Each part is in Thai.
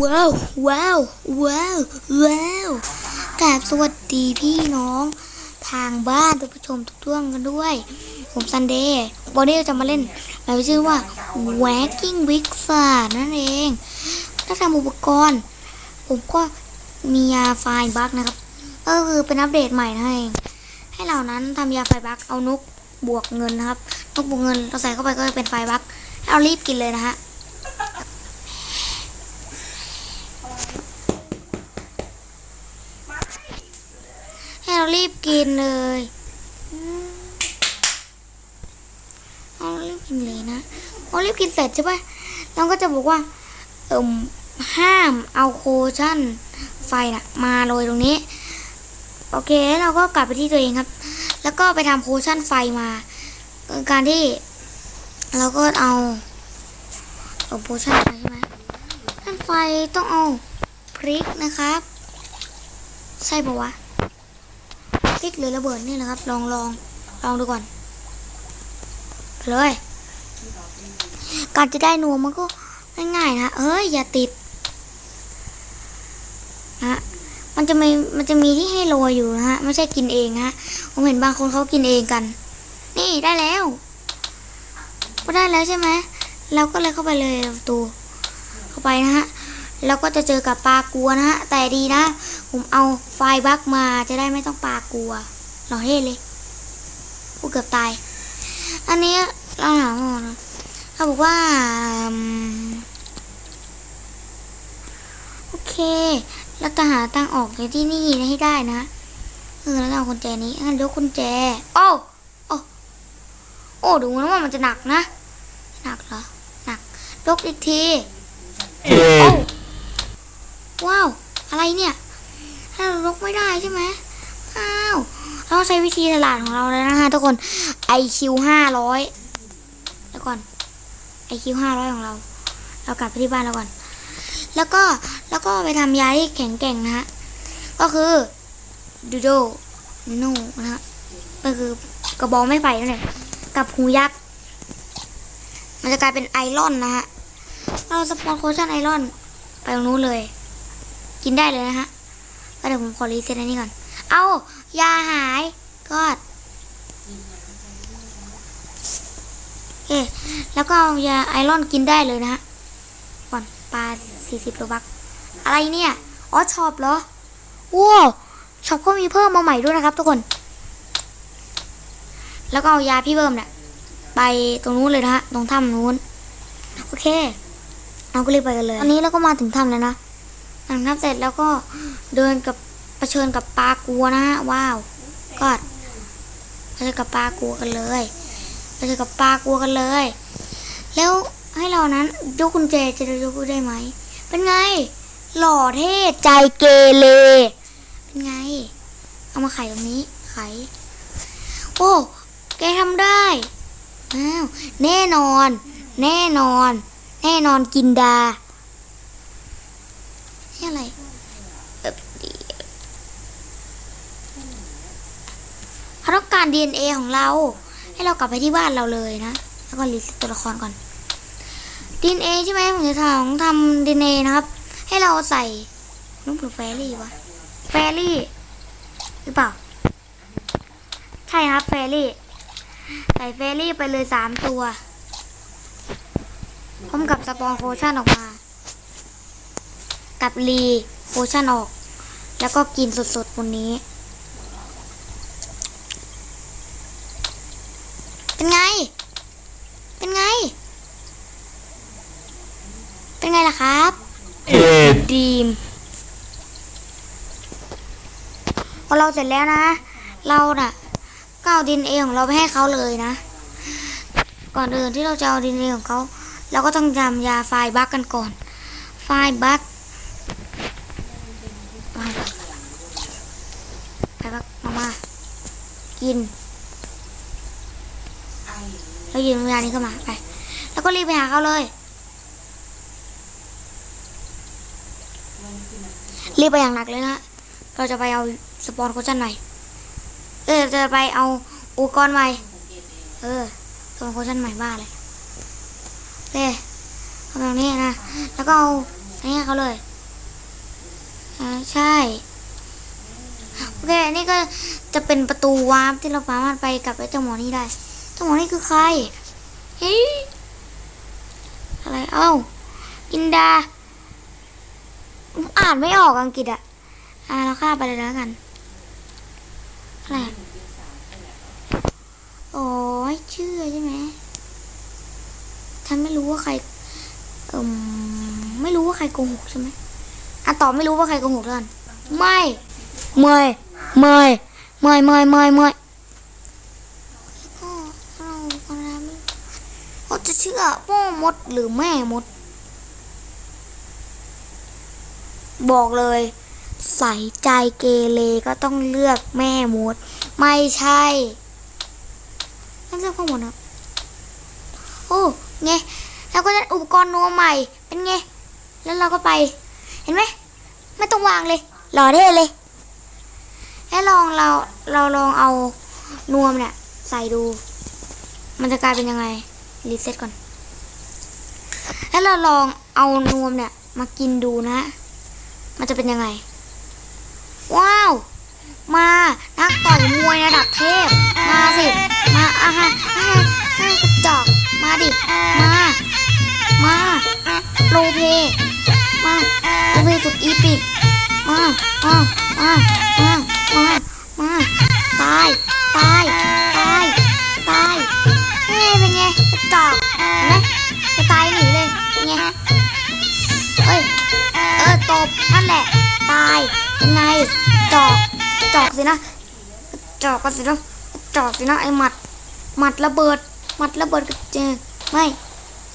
ว้าวว้าวว้าวว้าวกราบสวัสดีพี่น้อง ทางบ้านทุกผู้ชมทุกท่วงกันด้วย ผมซันเดย์วันนี้จะมาเล่นแบบชื่อว่า Wacking Big f a นั่นเอง ถ้าทำอุปกรณ์ ผมก็มียาไฟบักนะครับ ก็คือเป็นอัปเดตใหม่นั่นเอง ให้เหล่านั้นทำยาไฟบักเอานุกบวกเงินนะครับนุกบวกเงินเราใส่เข้าไปก็จะเป็นไฟบักให้เรารีบกินเลยนะฮะ ให้เรีบกินเลยเอารีบกินเลยนะเอารีบกินเสร็จใช่ปะเราก็จะบอกว่าเอ่มห้ามเอาโคชั่นไฟน่ะมาโรยตรงนี้ โอเคแล้วเราก็กลับไปที่ตัวเองครับ แล้วก็ไปทำโคชั่นไฟมา การที่เราก็เอาเอาโพชั่นไฟใช่ไหมชั่นไฟต้องเอาพริกนะครับ ใช่ปะวะ พริกหรือระเบิดนี่แหละครับ ลองลองลองดูก่อนเลยการจะได้นัวมันก็ง่ายๆนะเอ้ยอย่าติดนะฮะมันจะมีมันจะมีที่ให้โรยอยู่นะฮะไม่ใช่กินเองฮะผมเห็นบางคนเขากินเองกัน นี่ได้แล้วก็ได้แล้วใช่ไหมเราก็เลยเข้าไปเลยประตูเข้าไปนะฮะแล้วก็จะเจอกับปลากัวนะฮะแต่ดีนะ ผมเอาไฟบักมาจะได้ไม่ต้องปลากลัวหล่อเท่เลยกูเกือบตาย อันนี้เราถามก่อนนะเขาบอกว่าอืมโอเคเราจะหาทางออกจากที่นี่ให้ได้นะเออแล้วเอากุญแจนี้งั้นยกกุญแจโอ้โอ้โอ้ดูนะว่ามันจะหนักนะ หนักเหรอหนักยกอีกทีโอ้ว้าว อะไรเนี่ย ถ้าเราลกไม่ได้ใช่ไหมอ้าวเราต้องใช้วิธีฉลาดของเราเลยนะฮะทุกคน IQ ห้าร้อยแล้วก่อน IQ ห้าร้อยของเรา เรากลับไปที่บ้านเราก่อน แล้วก็แล้วก็ไปทำยาที่แข็งแกร่งนะฮะ ก็คือดูโดนิโนนะฮะก็คือกระบอกไม่ไผ่นั่นแหละกับหูยักษ์ มันจะกลายเป็นไอรอนนะฮะ เราสปอนโคชั่นไอรอน ไปตรงนู้นเลย กินได้เลยนะฮะ เดี๋ยวผมขอรีเซ็ตอันนี้ก่อน เอายาหายกอดโอเคแล้วก็เอายาไอรอนกินได้เลยนะฮะก่อนปลาสี่สิบโลบัก อะไรเนี่ย อ๋อช็อปเหรอว้าวช็อปก็มีเพิ่มมาใหม่ด้วยนะครับทุกคน แล้วก็เอายาพี่เพิ่มเนี่ยไปตรงนู้นเลยนะฮะ ตรงถ้ำนู้น โอเค เราก็รีบไปกันเลย อันนี้เราก็มาถึงถ้ำแล้วนะ ลังน้ำเสร็จแล้วก็เดินกับเผชิญกับปลากัวนะฮะว้าวกอดเผชิญกับปลากัวกันเลยเผชิญกับปลากัวกันเลย แล้วให้เรานั้นยกกุญแจจะยกได้ไหม เป็นไง หล่อเท่ใจเกเรเป็นไง เอามาไขตรงนี้ไขโอ้แกทำได้อ้าวแน่นอน แน่นอน แน่นอนกินดา นี่อะไรเอ่อเขาต้องการ DNA ของเรา ให้เรากลับไปที่บ้านเราเลยนะ แล้วก็รีเซ็ตตัวละครก่อน DNA ใช่ไหมผมจะทำทำ DNA นะครับ ให้เราใส่นุ่มหรือแฟรี่วะ แฟรี่หรือเปล่า ใช่ครับ แฟรี่ ใส่แฟรี่ไปเลยสามตัวพร้อมกับสปอนโฟชั่นออกมา กับรีโพชั่นออก แล้วก็กินสดๆบนนี้ เป็นไง เป็นไง เป็นไงล่ะครับ ดีมพอเราเสร็จแล้วนะ เราน่ะก็เอาดินเอของเราไปให้เขาเลยนะ ก่อนอื่นที่เราจะเอาดินเอของเขาเราก็ต้องทำยาไฟบักกันก่อน ไฟบัก มาไปบักมามา กิน แล้วยืนเวลานี้ก็มาไป แล้วก็รีบไปหาเขาเลย รีบไปอย่างหนักเลยนะเราจะไปเอาสปอนโคชั่นใหม่ เออจะไปเอาอุปกรณ์ใหม่ เออสปอนโคชั่นใหม่บ้าเลยโอเคทำแบบนี้นะ แล้วก็เอาไฟให้เขาเลยอ่าใช่ โอเคนี่ก็จะเป็นประตูวาร์ปที่เราสามารถไปกับไอ้เจ้าหมอนี่ได้ หมอนี่คือใคร เฮ้ย อะไร เอ้า อินดา อ่านไม่ออกอังกฤษอะอ่าเราข้าไปเลยแล้วกัน อะไรอะโอ้ยเชื่อใช่ไหมฉันไม่รู้ว่าใคร เอ่มไม่รู้ว่าใครโกหกใช่ไหมอะตอบไม่รู้ว่าใครโกหกแล้วกัน ไม่ เมย เมย เมย เมย เมย เมยก็เราคนละไม่เราจะเชื่อพ่อ มดหรือแม่มด บอกเลย ใส่ใจเกเรก็ต้องเลือกแม่มด ไม่ใช่ต้องเลือกพ่อมดนะโอ้ไงแล้วก็ได้อุปกรณ์นัวใหม่ เป็นไง แล้วเราก็ไป เห็นไหมไม่ต้องวางเลย หล่อได้เลยแล้วลองเราเราลองเอานวมเนี่ย ใส่ดู มันจะกลายเป็นยังไง รีเซ็ตก่อน แล้วเราลองเอานวมเนี่ย มากินดูนะ มันจะเป็นยังไง ว้าว มานักต่อยมวยระดับเทพ มาสิ มาอะฮะอะฮะอะกระจอก มาดิ มา มาโรเพ มาโรเพสุดอีปิก มา มา มา จอกสินะจอกกันสินะจอกสินะไอหมัดหมัดระเบิดหมัดระเบิดกระเจงไม่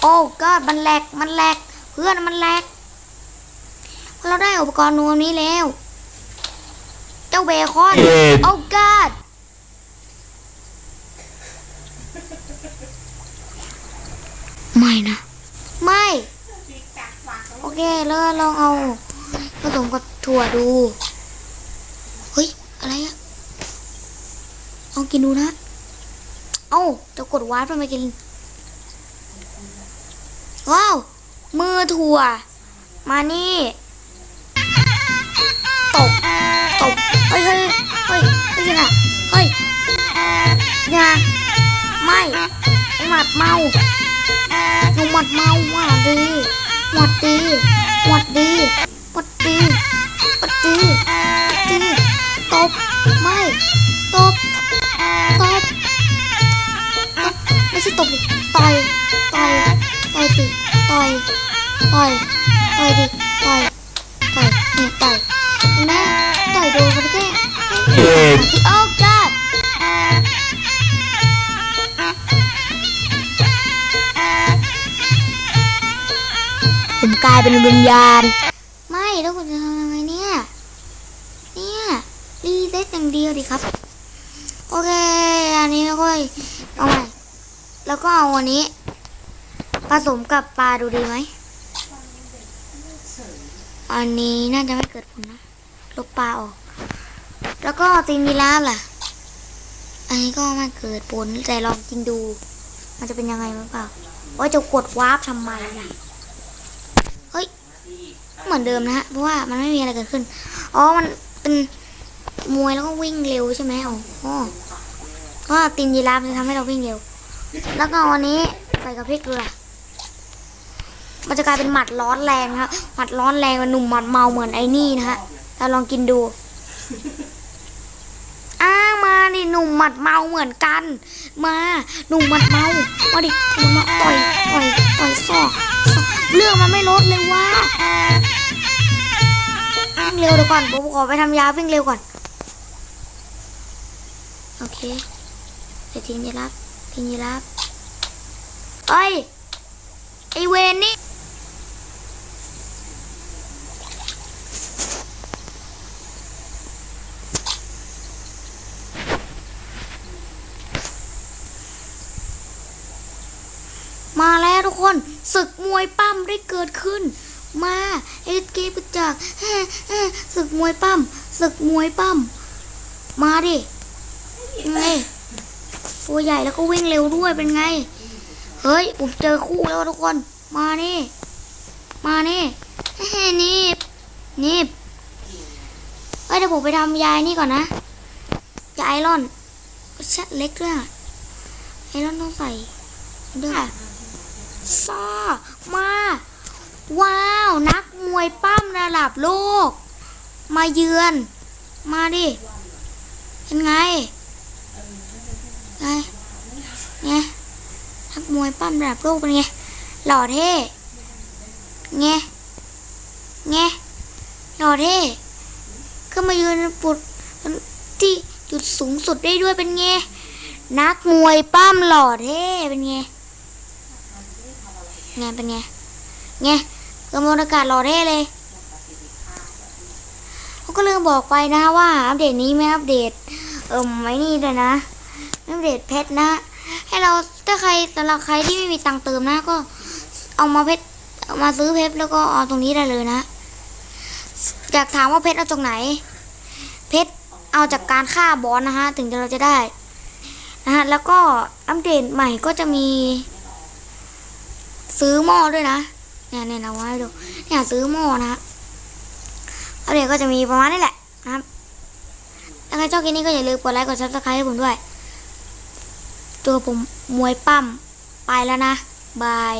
โอ้ก็มันแหลกมันแหลกเพื่อนมันแหลกเราได้อุปกรณ์นวมนี้แล้ว เจ้าเบคอนโอ้กอดไม่นะ ไม่ โอเคแล้วลองเอาผสมกับถั่วดู เฮ้ย อะไรอะล องกินดูนะ เอ้า จะกดวาร์ปทำไมกิน ว้าว มือถั่ว มานี่ตบตบเฮ้ยเฮ้ยเฮ้ยเฮ้ยไงเฮ้ยอย่าไม่ไอหมัดเมาหนูหมัดเมาว่าดีหมัดดีหมัดดีหมัดดี ตบดิต่อยต่อยต่อยดิต่อยต่อยต่อยดิต่อยต่อยนี่ต่อยเห็นไหมต่อยโดนมันแค่เจ็บโอ้ God ผมกลายเป็นวิญญาณ ไม่แล้วคุณจะทำยังไงเนี่ย เนี่ยรีเซ็ตอย่างเดียวดิครับ โอเค อันนี้แล้วก็เอาใหม่ แล้วก็เอาอันนี้ ผสมกับปลาดูดีไหม อันนี้น่าจะไม่เกิดผลนะ ลบปลาออก แล้วก็ตีนยีราฟล่ะ อันนี้ก็ไม่เกิดผลแต่ลองกินดู มันจะเป็นยังไงมั้งเปล่า ว่าจะกดวาร์ปทำไมล่ะ เฮ้ย เหมือนเดิมนะฮะ เพราะว่ามันไม่มีอะไรเกิดขึ้น อ๋อ มันเป็นมวยแล้วก็วิ่งเร็วใช่ไหมอ๋ออ๋อก็ตีนยีราฟจะทำให้เราวิ่งเร็ว แล้วก็วันนี้ใส่กับพริกเกลือมันจะกลายเป็นหมัดร้อนแรงนะครับหมัดร้อนแรงเป็นหนุ่มหมัดเมาเหมือนไอ้นี่นะฮะเราลองกินดูอ้ามาดิหนุ่มหมัดเมาเหมือนกัน มาหนุ่มหมัดเมามาดิหนุ่มาต่อยต่อยต่อยซอกเรื่องมันไม่ลดเลยว่าวิ่งเร็วเดี๋ยวก่อนผมขอไปทำยาวิ่งเร็วก่อน โอเคไปทิ้งยีรา ฟทิ้งยีราฟเอ้ยไอเวนนี่มาแล้วทุกคนศึกมวยปั้มได้เกิดขึ้น มาเอสเกปจากศึกมวยปั้มศึกมวยปั้มมาดิไง ตัวใหญ่แล้วก็วิ่งเร็วด้วยเป็นไง เฮ้ยผมเจอคู่แล้วทุกคน มานี่ มานี่เฮ้ยนี่นี่เอ้ยเดี๋ยวผมไปทำยายนี่ก่อนนะยายไอรอนชัดเล็กด้วยอะไอรอนต้องใส่ด้วยอะซ่ามา ว้าว นักมวยปั้มระดับโลก มาเยือน มาดิ เป็นไง ไง นัก มวยปั้มระดับโลกเป็นไง หล่อเท่ไงไงหล่อเท่ก็มายืนปุดที่จุดสูงสุดได้ด้วยเป็นไง นักมวยปั้มหล่อเท่เป็นไงไงเป็นไงไงกำมวลอากาศหล่อเท่เลยเขาก็ลืมบอกไปนะว่าอัปเดตนี้ไม่อัปเดต เอิ่มไว้นี่ด้วยนะไม่อัปเดตเพชรนะ ให้เรา ถ้าใครสำหรับใครที่ไม่มีตังค์เติมนะ ก็เอามาเพชรเอามาซื้อเพชรแล้วก็เอาตรงนี้ได้เลยนะ อยากถามว่าเพชรเอาจากไหน เพชรเอาจากการฆ่าบอสนะฮะ ถึงจะเราจะได้นะฮะแล้วก็อัปเดตใหม่ก็จะมี ซื้อหม้อด้วยนะเนี่ยเนี่ยนะว่าให้ดูเนี่ยซื้อหม้อนะฮะอัปเดตก็จะมีประมาณนี้แหละนะครับถ้าใครชอบคลิปนี้ก็อย่าลืมกดไลค์กดซับสไครต์ให้ผมด้วย ตัวผมมวยปั้ม ไปแล้วนะ บาย